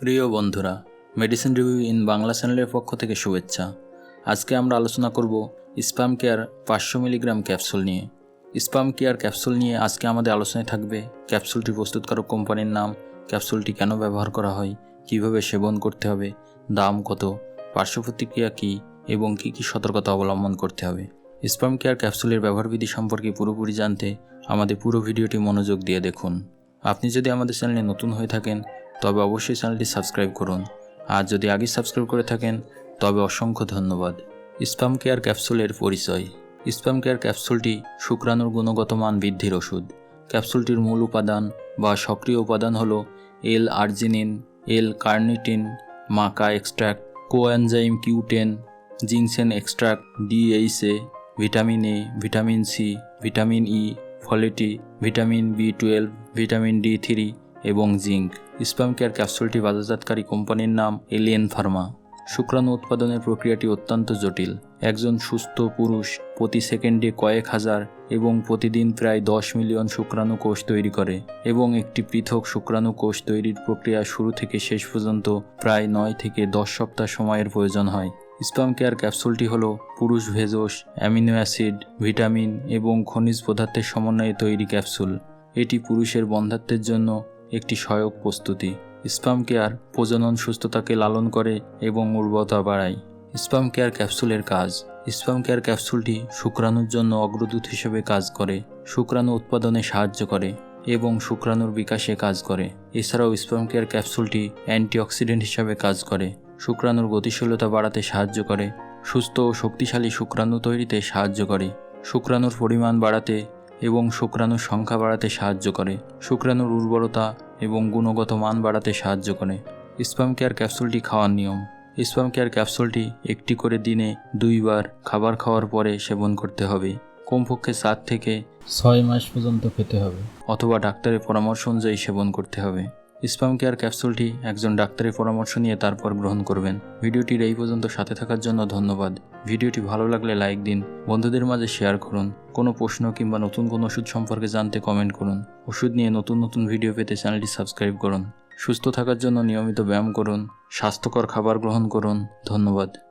প্রিয় বন্ধুরা medicine review in Bangla চ্যানেলের পক্ষ থেকে শুভেচ্ছা। আজকে আমরা আলোচনা করব স্পাম কেয়ার পাঁচশো মিলিগ্রাম ক্যাপসুল নিয়ে। স্পাম কেয়ার ক্যাপসুল নিয়ে আজকে আমাদের আলোচনায় থাকবে ক্যাপসুলটি প্রস্তুতকারক কোম্পানির নাম, ক্যাপসুলটি কেন ব্যবহার করা হয়, কীভাবে সেবন করতে হবে, দাম কত, পার্শ্ব প্রতিক্রিয়া কী, এবং কী কী সতর্কতা অবলম্বন করতে হবে। স্পাম কেয়ার ক্যাপসুলের ব্যবহারবিধি সম্পর্কে পুরোপুরি জানতে আমাদের পুরো ভিডিওটি মনোযোগ দিয়ে দেখুন। আপনি যদি আমাদের চ্যানেলে নতুন হয়ে থাকেন তবে অবশ্যই চ্যানেলটি সাবস্ক্রাইব করুন। আর যদি আগে সাবস্ক্রাইব করে থাকেন, তবে অসংখ্য ধন্যবাদ। স্পাম কেয়ার ক্যাপসুলের পরিচয়। স্পাম কেয়ার ক্যাপসুলটি শুক্রাণুর গুণগত মান বৃদ্ধির ওষুধ। ক্যাপসুলটির মূল উপাদান বা সক্রিয় উপাদান হল L arginine, L carnitine, maca extract coenzyme Q ten ginseng extract DHA vitamin A, vitamin C, vitamin E, ফলেটি vitamin B twelve, vitamin D three এবং জিঙ্ক, স্পাম কেয়ার ক্যাপসুলটি বাজারজাতকারী কোম্পানির নাম এলিয়েন ফার্মা। শুক্রাণু উৎপাদনের প্রক্রিয়াটি অত্যন্ত জটিল। একজন সুস্থ পুরুষ প্রতি সেকেন্ডে কয়েক হাজার এবং প্রতিদিন প্রায় দশ মিলিয়ন শুক্রাণু কোষ তৈরি করে এবং একটি পৃথক শুক্রাণু কোষ তৈরির প্রক্রিয়া শুরু থেকে শেষ পর্যন্ত প্রায় নয় থেকে দশ সপ্তাহ সময়ের প্রয়োজন হয়। স্পাম কেয়ার ক্যাপসুলটি হল পুরুষ ভেষজ, অ্যামিনো অ্যাসিড, ভিটামিন এবং খনিজ পদার্থের সমন্বয়ে তৈরি ক্যাপসুল। এটি পুরুষের বন্ধাত্বের জন্য একটি সহায়ক প্রস্তুতি। স্পাম কেয়ার প্রজনন সুস্থতাকে লালন করে এবং উর্বরতা বাড়ায়। স্পাম কেয়ার ক্যাপসুলের কাজ। স্পাম কেয়ার ক্যাপসুলটি শুক্রাণুর জন্য অগ্রদূত হিসেবে কাজ করে, শুক্রাণু উৎপাদনে সাহায্য করে এবং শুক্রাণুর বিকাশে কাজ করে। এছাড়াও স্পাম কেয়ার ক্যাপসুলটি অ্যান্টিঅক্সিডেন্ট হিসাবে কাজ করে, শুক্রাণুর গতিশীলতা বাড়াতে সাহায্য করে, সুস্থ ও শক্তিশালী শুক্রাণু তৈরিতে সাহায্য করে। শুক্রাণুর পরিমাণ বাড়াতে এবং শুক্রাণুর সংখ্যা বাড়াতে সাহায্য করে। শুক্রাণুর উর্বরতা এবং গুণগত মান বাড়াতে সাহায্য করে। স্পাম কেয়ার ক্যাপসুলটি খাওয়ার নিয়ম। স্পাম কেয়ার ক্যাপসুলটি একটি করে দিনে দুইবার খাবার খাওয়ার পরে সেবন করতে হবে। কমপক্ষে সাত থেকে ছয় মাস পর্যন্ত খেতে হবে, অথবা ডাক্তারের পরামর্শ অনুযায়ী সেবন করতে হবে। স্পাম কেয়ার ক্যাপসুলটি একজন ডাক্তারের পরামর্শ নিয়ে তারপর গ্রহণ করবেন। ভিডিওটির এই পর্যন্ত সাথে থাকার জন্য ধন্যবাদ। ভিডিওটি ভালো লাগলে লাইক দিন, বন্ধুদের মাঝে শেয়ার করুন, কোনো প্রশ্ন কিংবা নতুন কোনো ওষুধ সম্পর্কে জানতে কমেন্ট করুন। ওষুধ নিয়ে নতুন নতুন ভিডিও পেতে চ্যানেলটি সাবস্ক্রাইব করুন। সুস্থ থাকার জন্য নিয়মিত ব্যায়াম করুন, স্বাস্থ্যকর খাবার গ্রহণ করুন। ধন্যবাদ।